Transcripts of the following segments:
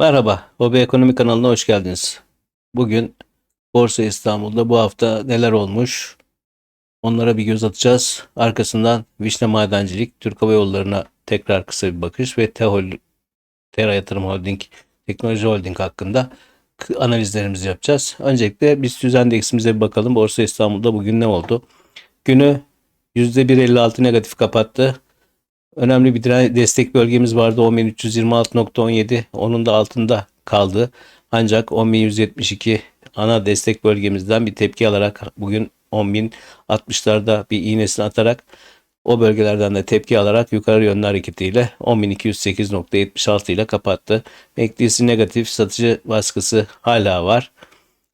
Merhaba, Hobi Ekonomi kanalına hoş geldiniz. Bugün Borsa İstanbul'da bu hafta neler olmuş? Onlara bir göz atacağız. Arkasından Vişne Madencilik, Türk Hava Yolları'na tekrar kısa bir bakış ve Tehol, Tera Yatırım Holding, Teknoloji Holding hakkında analizlerimizi yapacağız. Öncelikle BIST 100 endeksimize bir bakalım. Borsa İstanbul'da bugün ne oldu? Günü %1.56 negatif kapattı. Önemli bir destek bölgemiz vardı 10.326.17 onun da altında kaldı. Ancak 10.172 ana destek bölgemizden bir tepki alarak bugün 10.060'larda bir iğnesini atarak o bölgelerden de tepki alarak yukarı yönlü hareketiyle 10.208.76 ile kapattı. MACD'si negatif satıcı baskısı hala var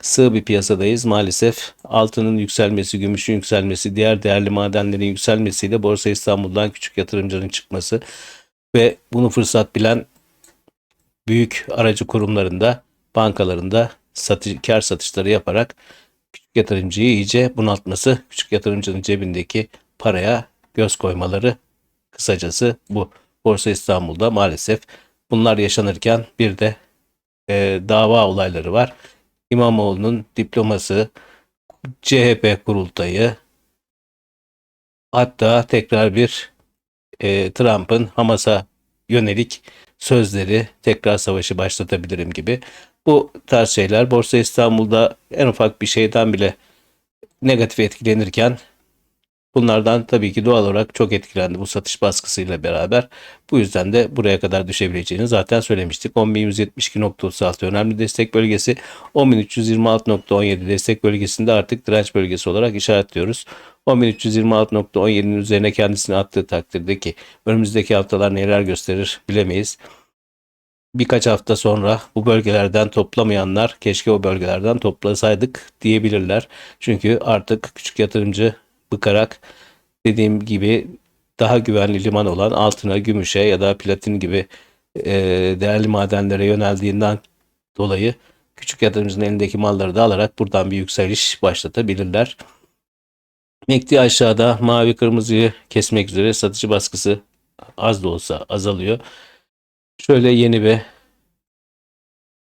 sığ bir piyasadayız maalesef. Altının yükselmesi, gümüşün yükselmesi, diğer değerli madenlerin yükselmesiyle Borsa İstanbul'dan küçük yatırımcının çıkması ve bunu fırsat bilen büyük aracı kurumlarında, bankalarında satı, kar satışları yaparak küçük yatırımcıyı iyice bunaltması, küçük yatırımcının cebindeki paraya göz koymaları kısacası bu. Borsa İstanbul'da maalesef bunlar yaşanırken bir de e, dava olayları var. İmamoğlu'nun diploması, CHP kurultayı, hatta tekrar bir e, Trump'ın Hamas'a yönelik sözleri tekrar savaşı başlatabilirim gibi. Bu tarz şeyler Borsa İstanbul'da en ufak bir şeyden bile negatif etkilenirken bunlardan tabii ki doğal olarak çok etkilendi bu satış baskısıyla beraber. Bu yüzden de buraya kadar düşebileceğini zaten söylemiştik. 10.172.36 önemli destek bölgesi. 10.326.17 destek bölgesinde artık direnç bölgesi olarak işaretliyoruz. 10.326.17'nin üzerine kendisini attığı takdirde ki önümüzdeki haftalar neler gösterir bilemeyiz. Birkaç hafta sonra bu bölgelerden toplamayanlar keşke o bölgelerden toplasaydık diyebilirler. Çünkü artık küçük yatırımcı bıkarak dediğim gibi daha güvenli liman olan altına, gümüşe ya da platin gibi e, değerli madenlere yöneldiğinden dolayı küçük yatırımcının elindeki malları da alarak buradan bir yükseliş başlatabilirler. MACD aşağıda mavi kırmızıyı kesmek üzere satıcı baskısı az da olsa azalıyor. Şöyle yeni bir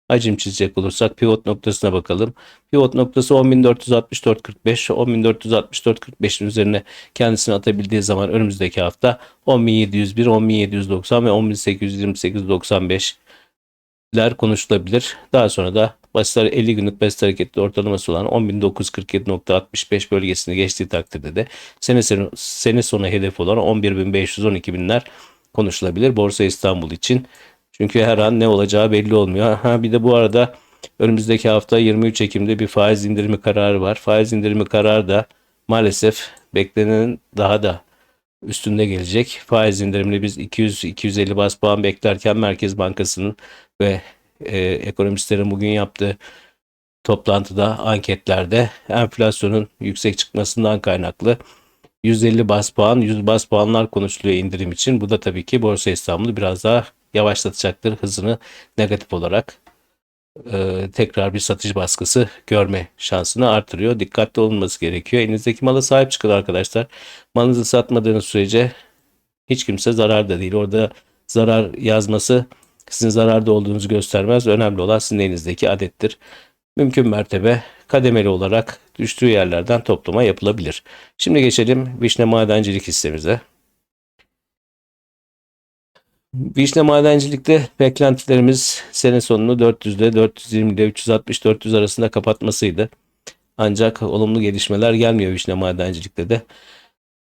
hacim çizecek olursak pivot noktasına bakalım. Pivot noktası 10.464.45. 10.464.45'in üzerine kendisini atabildiği zaman önümüzdeki hafta 10.701, 10.790 ve 10.828.95'ler konuşulabilir. Daha sonra da basit 50 günlük basit hareketli ortalaması olan 10.947.65 bölgesini geçtiği takdirde de sene, sene, sene sonu hedef olan 11.512 konuşulabilir Borsa İstanbul için. Çünkü her an ne olacağı belli olmuyor. Ha bir de bu arada önümüzdeki hafta 23 Ekim'de bir faiz indirimi kararı var. Faiz indirimi kararı da maalesef beklenenin daha da üstünde gelecek. Faiz indirimini biz 200-250 bas puan beklerken Merkez Bankası'nın ve e, ekonomistlerin bugün yaptığı toplantıda anketlerde enflasyonun yüksek çıkmasından kaynaklı 150 bas puan, 100 bas puanlar konuşuluyor indirim için. Bu da tabii ki Borsa İstanbul'u biraz daha yavaşlatacaktır hızını negatif olarak e, tekrar bir satış baskısı görme şansını artırıyor. Dikkatli olunması gerekiyor. Elinizdeki mala sahip çıkın arkadaşlar. Malınızı satmadığınız sürece hiç kimse zararda değil. Orada zarar yazması sizin zararda olduğunuzu göstermez. Önemli olan sizin elinizdeki adettir. Mümkün mertebe kademeli olarak düştüğü yerlerden toplama yapılabilir. Şimdi geçelim Vişne Madencilik hissemize. Vişne madencilikte beklentilerimiz sene sonunu 400'de 420 ile 360 400 arasında kapatmasıydı. Ancak olumlu gelişmeler gelmiyor Vişne madencilikte de.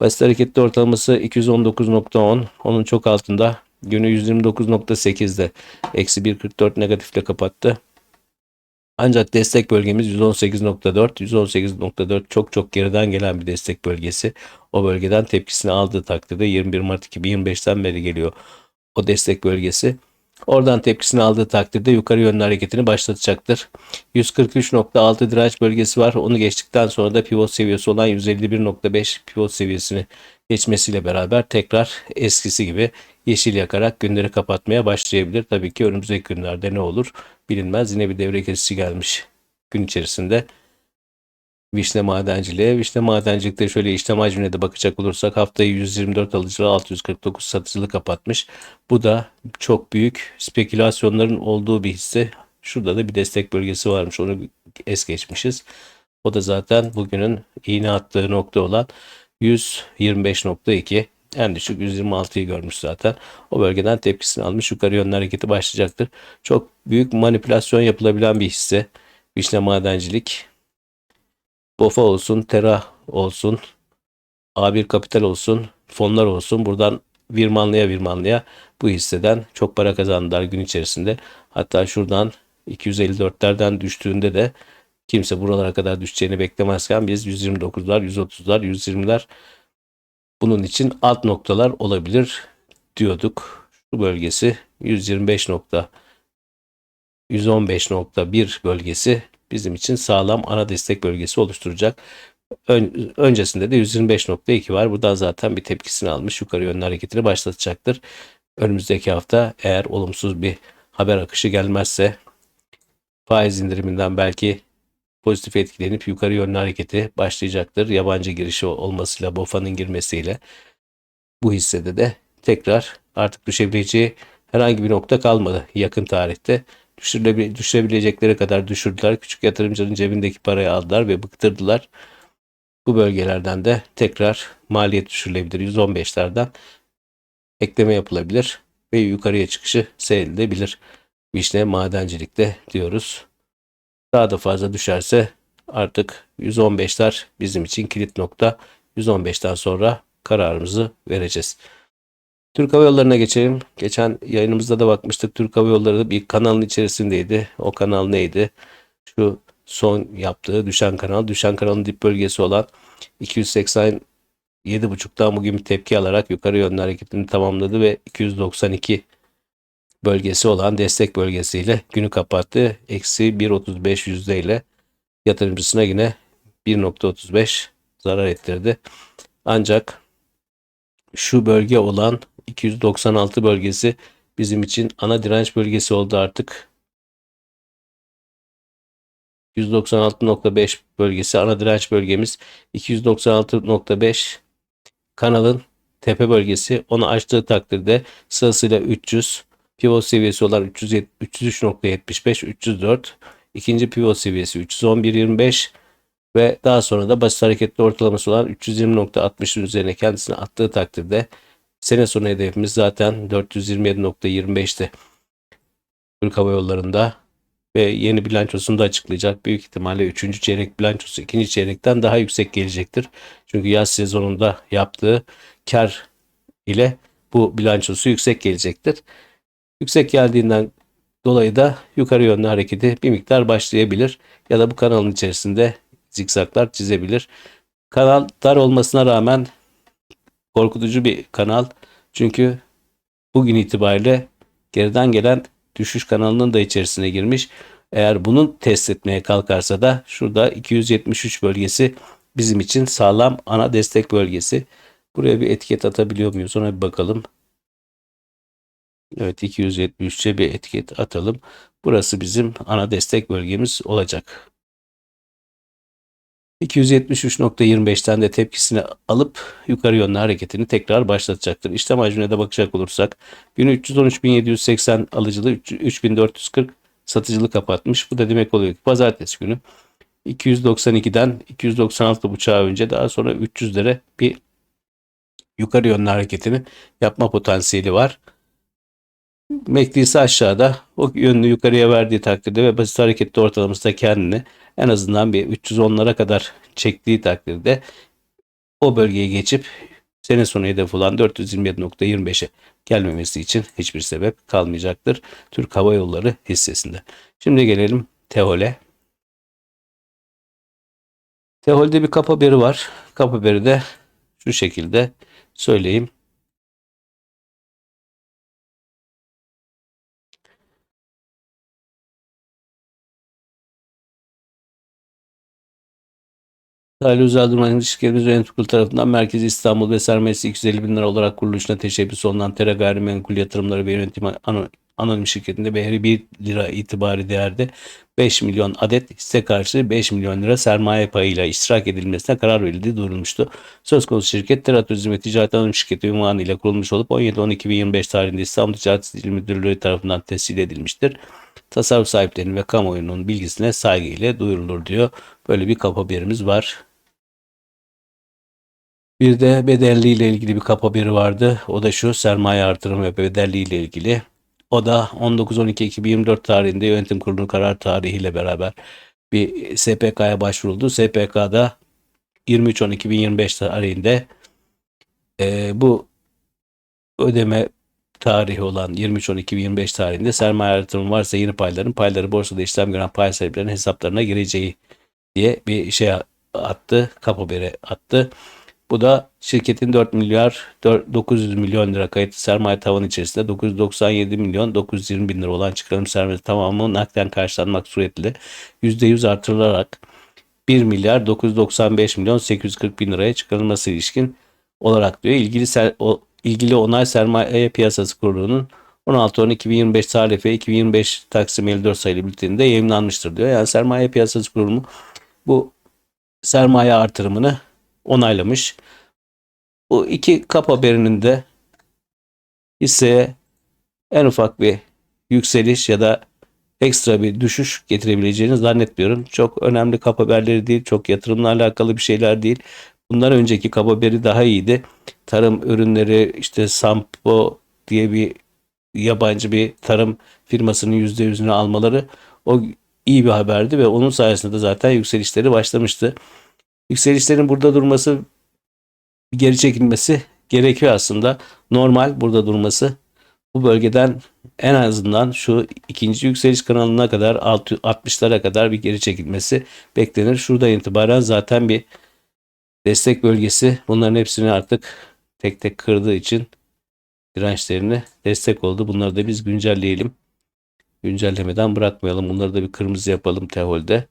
Basit hareketli ortalaması 219.10. Onun çok altında. Günü 129.8'de. Eksi 1.44 negatifle kapattı. Ancak destek bölgemiz 118.4. 118.4 çok çok geriden gelen bir destek bölgesi. O bölgeden tepkisini aldığı takdirde 21 Mart 2025'ten beri geliyor o destek bölgesi. Oradan tepkisini aldığı takdirde yukarı yönlü hareketini başlatacaktır. 143.6 direnç bölgesi var. Onu geçtikten sonra da pivot seviyesi olan 151.5 pivot seviyesini geçmesiyle beraber tekrar eskisi gibi yeşil yakarak günleri kapatmaya başlayabilir. Tabii ki önümüzdeki günlerde ne olur bilinmez. Yine bir devre kesici gelmiş gün içerisinde. Vişne Madenciliğe. Vişne Madencilik'te şöyle işlem hacmine de bakacak olursak haftayı 124 alıcılı 649 satıcılı kapatmış. Bu da çok büyük spekülasyonların olduğu bir hisse. Şurada da bir destek bölgesi varmış. Onu es geçmişiz. O da zaten bugünün iğne attığı nokta olan 125.2 en düşük 126'yı görmüş zaten. O bölgeden tepkisini almış. Yukarı yönlü hareketi başlayacaktır. Çok büyük manipülasyon yapılabilen bir hisse. Vişne Madencilik. BOFA olsun, Tera olsun, A1 Kapital olsun, fonlar olsun. Buradan virmanlıya virmanlıya bu hisseden çok para kazandılar gün içerisinde. Hatta şuradan 254'lerden düştüğünde de kimse buralara kadar düşeceğini beklemezken biz 129'lar, 130'lar, 120'ler bunun için alt noktalar olabilir diyorduk. Şu bölgesi 125 nokta 115.1 bölgesi bizim için sağlam ana destek bölgesi oluşturacak. Ön, öncesinde de 125.2 var. Buradan zaten bir tepkisini almış. Yukarı yönlü hareketini başlatacaktır. Önümüzdeki hafta eğer olumsuz bir haber akışı gelmezse faiz indiriminden belki pozitif etkilenip yukarı yönlü hareketi başlayacaktır. Yabancı girişi olmasıyla, BOFA'nın girmesiyle bu hissede de tekrar artık düşebileceği herhangi bir nokta kalmadı yakın tarihte. Düşürülebil düşürebilecekleri kadar düşürdüler. Küçük yatırımcının cebindeki parayı aldılar ve bıktırdılar. Bu bölgelerden de tekrar maliyet düşürülebilir. 115'lerden ekleme yapılabilir ve yukarıya çıkışı seyredilebilir. Vişne madencilikte diyoruz. Daha da fazla düşerse artık 115'ler bizim için kilit nokta. 115'ten sonra kararımızı vereceğiz. Türk Hava Yolları'na geçelim. Geçen yayınımızda da bakmıştık. Türk Hava Yolları bir kanalın içerisindeydi. O kanal neydi? Şu son yaptığı düşen kanal. Düşen kanalın dip bölgesi olan 287.5'tan bugün bir tepki alarak yukarı yönlü hareketini tamamladı ve 292 bölgesi olan destek bölgesiyle günü kapattı. Eksi 1.35 yüzdeyle yatırımcısına yine 1.35 zarar ettirdi. Ancak şu bölge olan 296 bölgesi bizim için ana direnç bölgesi oldu artık. 196.5 bölgesi ana direnç bölgemiz. 296.5 kanalın tepe bölgesi. Onu açtığı takdirde sırasıyla 300 pivot seviyesi olan 303.75 304 ikinci pivot seviyesi 311.25 ve daha sonra da basit hareketli ortalaması olan 320.60'ın üzerine kendisini attığı takdirde sene sonu hedefimiz zaten 427.25'ti. Türk Hava Yolları'nda ve yeni bilançosunu da açıklayacak. Büyük ihtimalle 3. çeyrek bilançosu 2. çeyrekten daha yüksek gelecektir. Çünkü yaz sezonunda yaptığı kar ile bu bilançosu yüksek gelecektir. Yüksek geldiğinden dolayı da yukarı yönlü hareketi bir miktar başlayabilir ya da bu kanalın içerisinde zikzaklar çizebilir. Kanal dar olmasına rağmen korkutucu bir kanal. Çünkü bugün itibariyle geriden gelen düşüş kanalının da içerisine girmiş. Eğer bunu test etmeye kalkarsa da şurada 273 bölgesi bizim için sağlam ana destek bölgesi. Buraya bir etiket atabiliyor muyuz? Ona bir bakalım. Evet 273'e bir etiket atalım. Burası bizim ana destek bölgemiz olacak. 273.25'ten de tepkisini alıp yukarı yönlü hareketini tekrar başlatacaktır. İşlem hacmine de bakacak olursak günü 313.780 alıcılı 3440 satıcılı kapatmış. Bu da demek oluyor ki pazartesi günü 292'den 296.5'a önce daha sonra 300'lere bir yukarı yönlü hareketini yapma potansiyeli var. MACD'si aşağıda o yönünü yukarıya verdiği takdirde ve basit hareketli ortalamasında kendini en azından bir 310'lara kadar çektiği takdirde o bölgeye geçip sene sonu hedef olan 427.25'e gelmemesi için hiçbir sebep kalmayacaktır. Türk Hava Yolları hissesinde. Şimdi gelelim Tehol'e. Tehol'de bir kap haberi var. Kap haberi de şu şekilde söyleyeyim. Salih Özel Durman İlişkilerimiz Yönetim Kurulu tarafından Merkezi İstanbul ve sermayesi 250 bin lira olarak kuruluşuna teşebbüs olunan Tera Gayrimenkul Yatırımları ve Yönetimi Ano anonim şirketinde değeri 1 lira itibari değerde 5 milyon adet hisse karşılığı 5 milyon lira sermaye payıyla iştirak edilmesine karar verildiği duyurulmuştu. Söz konusu şirket Tera Turizm ve Ticaret Anonim Şirketi ünvanı ile kurulmuş olup 17-12-2025 tarihinde İstanbul Ticaret İl Müdürlüğü tarafından tescil edilmiştir. Tasarruf sahiplerinin ve kamuoyunun bilgisine saygıyla duyurulur diyor. Böyle bir kapı haberimiz var. Bir de bedelli ile ilgili bir kap haberi vardı. O da şu sermaye artırım ve bedelli ile ilgili. O da 19-12-2024 tarihinde yönetim kurulu karar tarihiyle beraber bir SPK'ya başvuruldu. SPK'da 23-12-2025 tarihinde e, bu ödeme tarihi olan 23-12-2025 tarihinde sermaye artırımı varsa yeni payların payları borsada işlem gören pay sahiplerinin hesaplarına gireceği diye bir şey attı. Kap haberi attı. Bu da şirketin 4 milyar 4, 900 milyon lira kayıtlı sermaye tavanı içerisinde 997 milyon 920 bin lira olan çıkarım sermayesi tamamı nakden karşılanmak suretiyle %100 artırılarak 1 milyar 995 milyon 840 bin liraya çıkarılması ilişkin olarak diyor. İlgili ser, o, ilgili onay sermaye piyasası kurulunun 16-10-2025 tarife 2025 Taksim 54 sayılı bülteninde yayınlanmıştır diyor. Yani sermaye piyasası kurulumu bu sermaye artırımını onaylamış. Bu iki kap haberinin de hisseye en ufak bir yükseliş ya da ekstra bir düşüş getirebileceğini zannetmiyorum. Çok önemli kap haberleri değil, çok yatırımla alakalı bir şeyler değil. Bundan önceki kap haberi daha iyiydi. Tarım ürünleri işte Sampo diye bir yabancı bir tarım firmasının %100'ünü almaları o iyi bir haberdi ve onun sayesinde de zaten yükselişleri başlamıştı. Yükselişlerin burada durması geri çekilmesi gerekiyor aslında. Normal burada durması. Bu bölgeden en azından şu ikinci yükseliş kanalına kadar 60'lara kadar bir geri çekilmesi beklenir. Şurada itibaren zaten bir destek bölgesi. Bunların hepsini artık tek tek kırdığı için dirençlerini destek oldu. Bunları da biz güncelleyelim. Güncellemeden bırakmayalım. Bunları da bir kırmızı yapalım Tehol'de.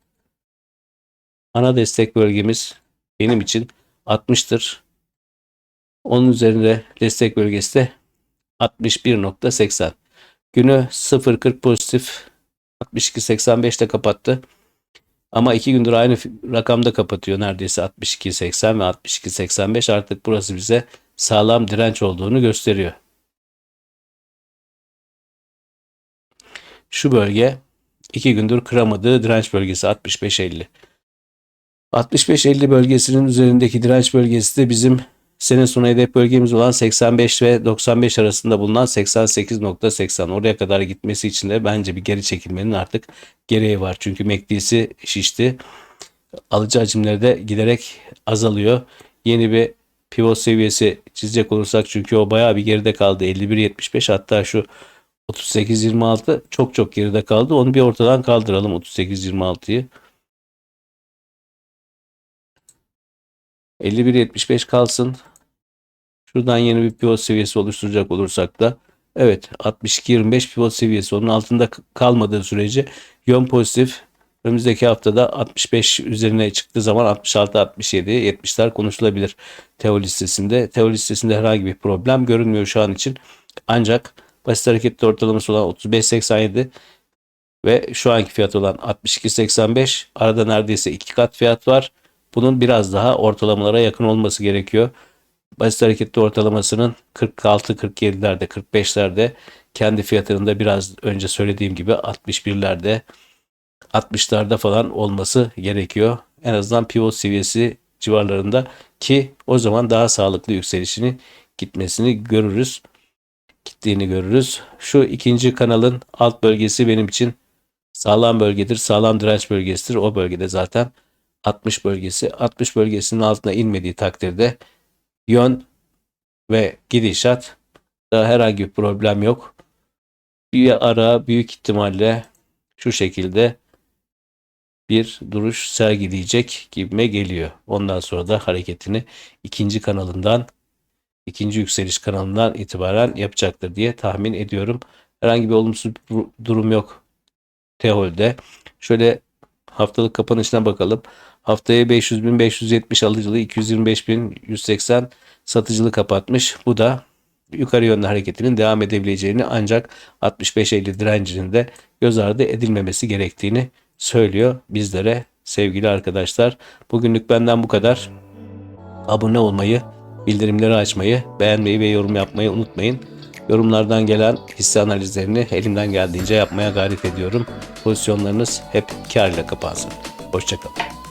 Ana destek bölgemiz benim için 60'tır. Onun üzerinde destek bölgesi de 61.80. Günü 0.40 pozitif 62.85'te kapattı. Ama iki gündür aynı rakamda kapatıyor. Neredeyse 62.80 ve 62.85 artık burası bize sağlam direnç olduğunu gösteriyor. Şu bölge iki gündür kıramadığı direnç bölgesi 65.50. 65-50 bölgesinin üzerindeki direnç bölgesi de bizim sene sonu hedef bölgemiz olan 85 ve 95 arasında bulunan 88.80. Oraya kadar gitmesi için de bence bir geri çekilmenin artık gereği var. Çünkü MACD'si şişti. Alıcı hacimleri de giderek azalıyor. Yeni bir pivot seviyesi çizecek olursak çünkü o bayağı bir geride kaldı. 51.75 hatta şu 38.26 çok çok geride kaldı. Onu bir ortadan kaldıralım 38.26'yı. 51.75 kalsın. Şuradan yeni bir pivot seviyesi oluşturacak olursak da evet 62.25 pivot seviyesi onun altında kalmadığı sürece yön pozitif. Önümüzdeki haftada 65 üzerine çıktığı zaman 66 67 70'ler konuşulabilir Teo listesinde. Teo listesinde herhangi bir problem görünmüyor şu an için. Ancak basit hareketli ortalaması olan 35.87 ve şu anki fiyat olan 62.85 arada neredeyse iki kat fiyat var. Bunun biraz daha ortalamalara yakın olması gerekiyor. Basit hareketli ortalamasının 46-47'lerde 45'lerde kendi fiyatının da biraz önce söylediğim gibi 61'lerde 60'larda falan olması gerekiyor. En azından pivot seviyesi civarlarında ki o zaman daha sağlıklı yükselişini gitmesini görürüz. Gittiğini görürüz. Şu ikinci kanalın alt bölgesi benim için sağlam bölgedir. Sağlam direnç bölgesidir. O bölgede zaten 60 bölgesi. 60 bölgesinin altına inmediği takdirde yön ve gidişat da herhangi bir problem yok. Bir ara büyük ihtimalle şu şekilde bir duruş sergileyecek gibime geliyor. Ondan sonra da hareketini ikinci kanalından ikinci yükseliş kanalından itibaren yapacaktır diye tahmin ediyorum. Herhangi bir olumsuz durum yok Tehol'de. Şöyle haftalık kapanışına bakalım. Haftaya 500.570 alıcılı 225.180 satıcılı kapatmış. Bu da yukarı yönlü hareketinin devam edebileceğini ancak 65-50 direncinin de göz ardı edilmemesi gerektiğini söylüyor bizlere sevgili arkadaşlar. Bugünlük benden bu kadar. Abone olmayı, bildirimleri açmayı, beğenmeyi ve yorum yapmayı unutmayın. Yorumlardan gelen hisse analizlerini elimden geldiğince yapmaya gayret ediyorum. Pozisyonlarınız hep kar ile kapansın. Hoşçakalın.